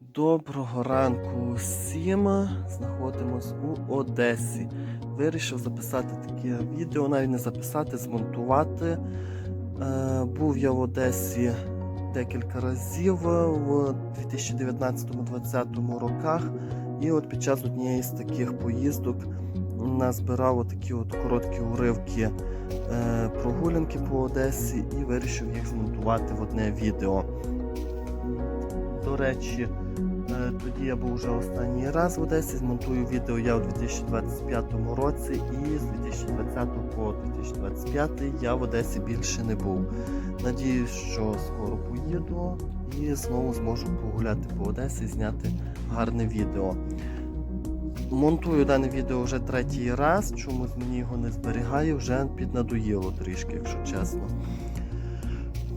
Доброго ранку всім. Знаходимось у Одесі. Вирішив записати таке відео, навіть не записати, змонтувати. Е, був я в Одесі декілька разів в 2019-2020 роках. І от під час однієї з таких поїздок назбирав такі от короткі уривки е, прогулянки по Одесі і вирішив їх змонтувати в одне відео. До речі, тоді я був вже останній раз в Одесі. Змонтую відео я у 2025 році, і з 2020 по 2025 я в Одесі більше не був. Надіюсь, що скоро поїду і знову зможу погуляти по Одесі зняти гарне відео. Монтую дане відео вже третій раз, чомусь мені його не зберігає, вже піднадоїло трішки, якщо чесно.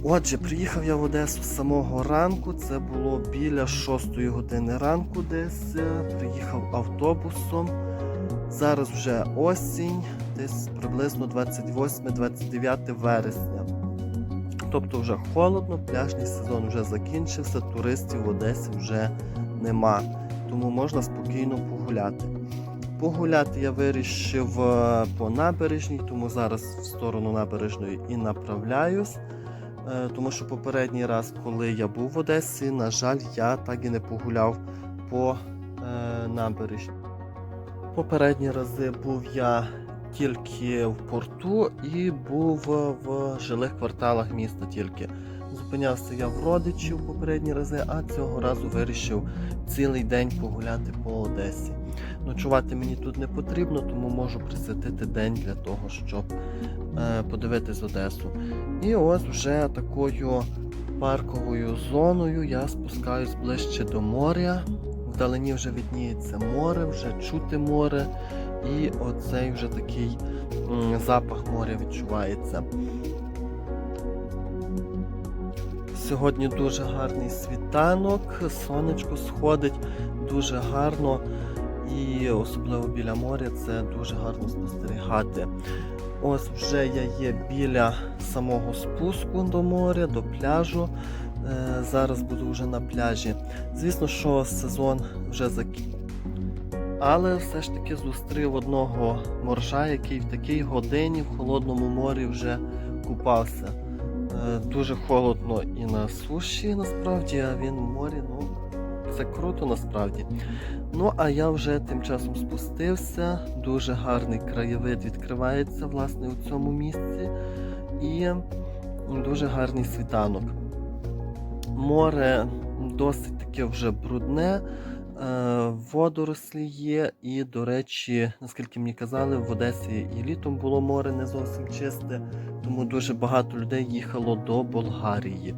Отже, приїхав я в Одесу з самого ранку. Це було біля 6 години ранку десь. е, Приїхав автобусом. Зараз вже осінь, десь приблизно 28-29 вересня. Тобто вже холодно, пляжний сезон вже закінчився, туристів в Одесі вже нема. Тому можна спокійно погуляти. Погуляти я вирішив е, по набережній, тому зараз в сторону набережної і направляюсь. Е, Тому що попередній раз, коли я був в Одесі, на жаль, я так і не погуляв по е, набережні. Попередні рази був я тільки в порту і був в жилих кварталах міста тільки. Зупинявся я в родичів попередні рази, а цього разу вирішив цілий день погуляти по Одесі. Ночувати мені тут не потрібно, тому можу присвятити день для того, щоб е, подивитись Одесу. І ось вже такою парковою зоною я спускаюсь ближче до моря. Вдалині вже відніється море, вже чути море, і оцей вже такий м, запах моря відчувається. Сьогодні дуже гарний світанок, сонечко сходить дуже гарно, і особливо біля моря це дуже гарно спостерігати. Ось вже я є біля самого спуску до моря, до пляжу. Е, Зараз буду вже на пляжі. Звісно, що сезон вже закінчився. Але все ж таки зустрів одного моржа, який в такій годині в холодному морі вже купався. Е, Дуже холодно і на суші, насправді, а він в морі, ну, це круто насправді. Ну, а я вже тим часом спустився. Дуже гарний краєвид відкривається власне у цьому місці. І дуже гарний світанок. Море досить таке вже брудне, водорослі є, і, до речі, наскільки мені казали, в Одесі і літом було море не зовсім чисте, тому дуже багато людей їхало до Болгарії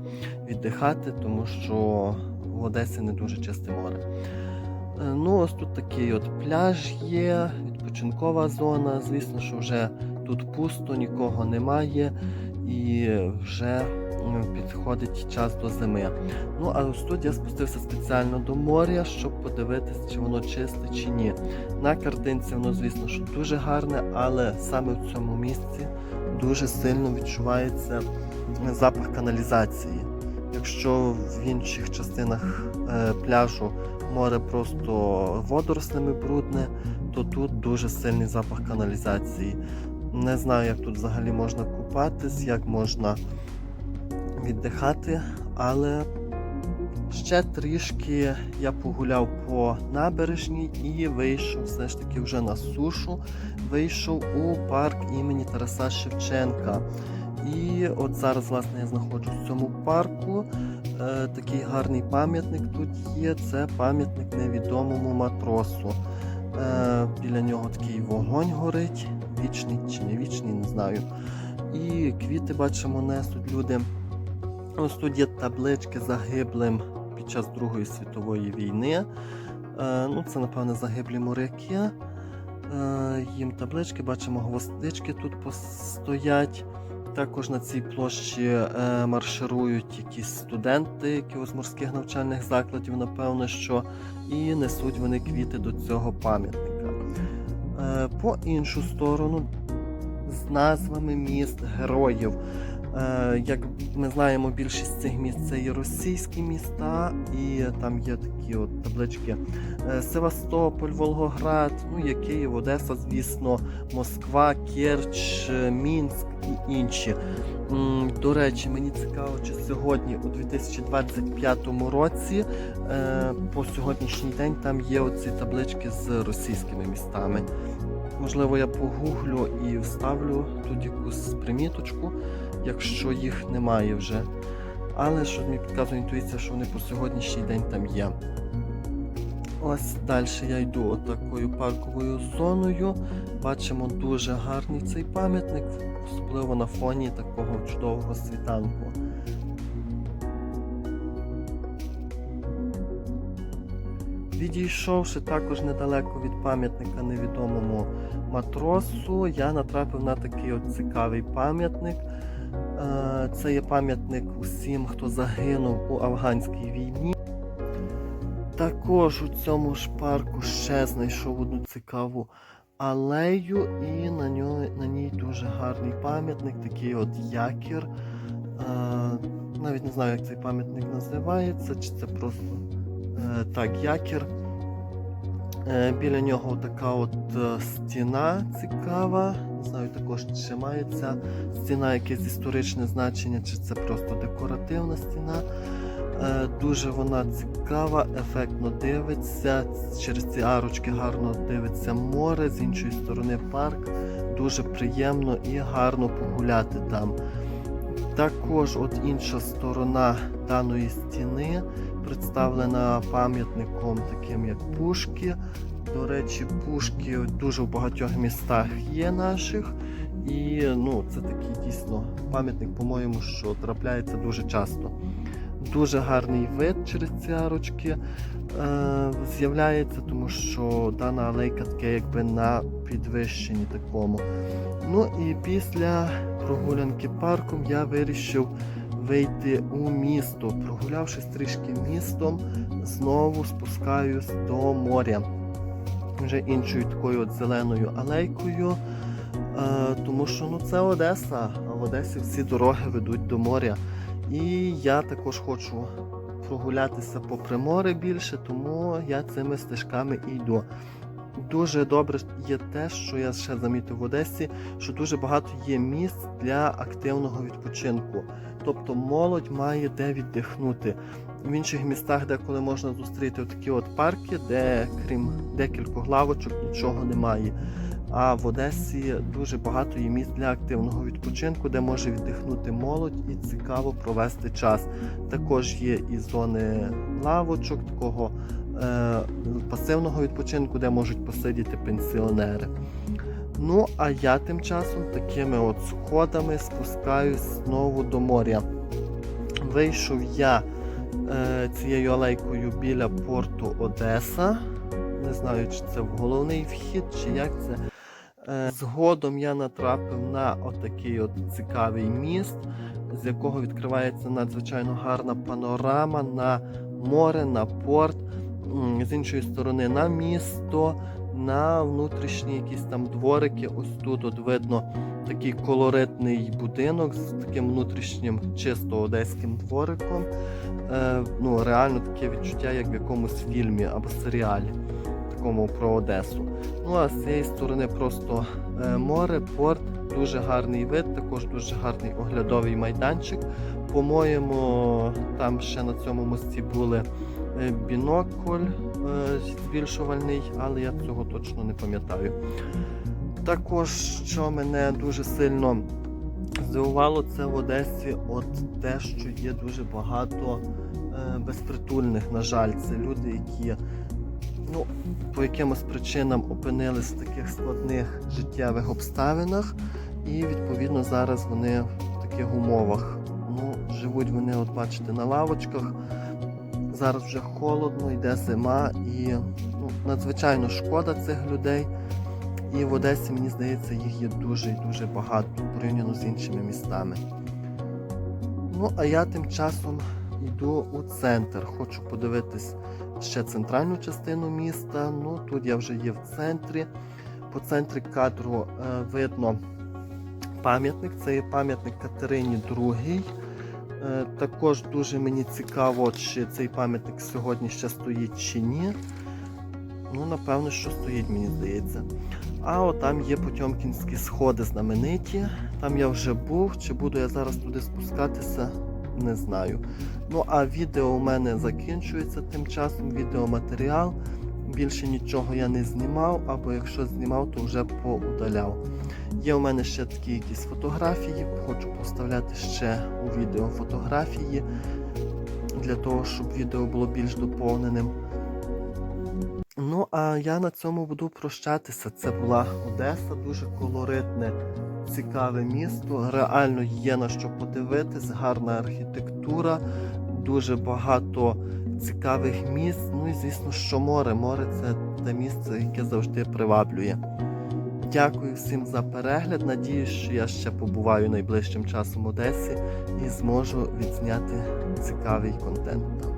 віддихати, тому що в Одесі не дуже чисте море. Е, Ну, ось тут такий от пляж є, відпочинкова зона. Звісно, що вже тут пусто, нікого немає, і вже підходить час до зими. Ну, а ось тут я спустився спеціально до моря, щоб подивитися, чи воно чисте чи ні. На картинці воно, звісно, що дуже гарне, але саме в цьому місці дуже сильно відчувається запах каналізації. Якщо в інших частинах е, пляжу море просто водорослями брудне, то тут дуже сильний запах каналізації. Не знаю, як тут взагалі можна купатись, як можна віддихати, але ще трішки я погуляв по набережній і вийшов все ж таки вже на сушу. Вийшов у парк імені Тараса Шевченка. І от зараз, власне, я знаходжусь в цьому парку. Е, такий гарний пам'ятник тут є. Це пам'ятник невідомому матросу. Е, біля нього такий вогонь горить, вічний чи не вічний, не знаю. І квіти бачимо, несуть люди. Ось тут є таблички загиблим під час Другої світової війни. Е, ну, це, напевно, загиблі моряки. Е, їм таблички, бачимо, гвоздички тут постоять. Також на цій площі е, марширують якісь студенти якихось морських навчальних закладів, напевно, що і несуть вони квіти до цього пам'ятника. По іншу сторону, з назвами міст героїв. Е, Як ми знаємо, більшість цих міст це є російські міста, і там є такі от таблички е, Севастополь, Волгоград, ну є Київ, Одеса, звісно, Москва, Керч, е, Мінськ і інші. До речі, мені цікаво, чи сьогодні, у 2025 році, по сьогоднішній день там є оці таблички з російськими містами. Можливо, я погуглю і вставлю тут якусь приміточку, якщо їх немає вже. Але що мені підказує інтуїція, що вони по сьогоднішній день там є. Ось далі я йду отакою парковою зоною. Бачимо дуже гарний цей пам'ятник, особливо на фоні такого чудового світанку. Відійшовши також недалеко від пам'ятника невідомому матросу, я натрапив на такий от цікавий пам'ятник. Е, Це є пам'ятник усім, хто загинув у афганській війні. Також у цьому ж парку ще знайшов одну цікаву алею, і на, ньо, на ній дуже гарний пам'ятник, такий от якір. Е, Навіть не знаю, як цей пам'ятник називається, чи це просто е, так, якір. Біля нього така от стіна цікава. Знаю також, чи має ця стіна якесь історичне значення, чи це просто декоративна стіна. Е, Дуже вона цікава, ефектно дивиться. Через ці арочки гарно дивиться море, з іншої сторони парк. Дуже приємно і гарно погуляти там. Також от інша сторона даної стіни представлена пам'ятником таким як пушки. До речі, пушки дуже в багатьох містах є наших. І ну, це такий дійсно пам'ятник, по-моєму, що трапляється дуже часто. Дуже гарний вид через ці арочки е, з'являється, тому що дана алейка таке якби на підвищенні такому. Ну і після прогулянки парком я вирішив вийти у місто. Прогулявшись трішки містом, знову спускаюсь до моря. Вже іншою такою от зеленою алейкою. Е, тому що ну, це Одеса, а в Одесі всі дороги ведуть до моря. І я також хочу прогулятися по приморі більше, тому я цими стежками йду. Дуже добре є те, що я ще замітив в Одесі, що дуже багато є місць для активного відпочинку. Тобто молодь має де віддихнути. В інших містах, де коли можна зустріти такі от парки, де крім декількох лавочок нічого немає. А в Одесі дуже багато є місць для активного відпочинку, де може віддихнути молодь і цікаво провести час. Також є і зони лавочок, такого е, пасивного відпочинку, де можуть посидіти пенсіонери. Ну, а я тим часом такими от сходами спускаюсь знову до моря. Вийшов я цією алейкою біля порту Одеса. Не знаю, чи це в головний вхід, чи як це. Е, Згодом я натрапив на отакий от цікавий міст, з якого відкривається надзвичайно гарна панорама на море, на порт, з іншої сторони на місто, на внутрішні якісь там дворики. Ось тут от видно такий колоритний будинок з таким внутрішнім чисто одеським двориком. Е, ну, реально таке відчуття, як в якомусь фільмі або серіалі такому про Одесу. Ну а з цієї сторони просто е, море, порт, дуже гарний вид, також дуже гарний оглядовий майданчик. По-моєму, там ще на цьому мості були бінокль е, збільшувальний, але я цього точно не пам'ятаю. Також, що мене дуже сильно здивувало, це в Одесі от те, що є дуже багато е, безпритульних, на жаль, це люди, які ну, по якимось причинам опинились в таких складних життєвих обставинах, і відповідно зараз вони в таких умовах. Ну, живуть вони, от бачите, на лавочках. Зараз вже холодно, йде зима, і ну, надзвичайно шкода цих людей. І в Одесі, мені здається, їх є дуже і дуже багато порівняно з іншими містами. Ну, а я тим часом йду у центр. Хочу подивитись ще центральну частину міста. Ну, тут я вже є в центрі. По центрі кадру е, видно пам'ятник. Це є пам'ятник Катерині II. Е, Також дуже мені цікаво, чи цей пам'ятник сьогодні ще стоїть чи ні. Ну, напевно, що стоїть, мені здається. А от там є Потьомкінські сходи знамениті. Там я вже був. Чи буду я зараз туди спускатися, не знаю. Ну, а відео у мене закінчується тим часом, відеоматеріал. Більше нічого я не знімав, або якщо знімав, то вже поудаляв. Є у мене ще такі якісь фотографії, хочу поставляти ще у відео фотографії для того, щоб відео було більш доповненим. Ну, а я на цьому буду прощатися. Це була Одеса, дуже колоритне, цікаве місто. Реально є на що подивитись, гарна архітектура, дуже багато цікавих місць. Ну і звісно, що море. Море це те місце, яке завжди приваблює. Дякую всім за перегляд. Надіюсь, що я ще побуваю найближчим часом в Одесі і зможу відзняти цікавий контент там.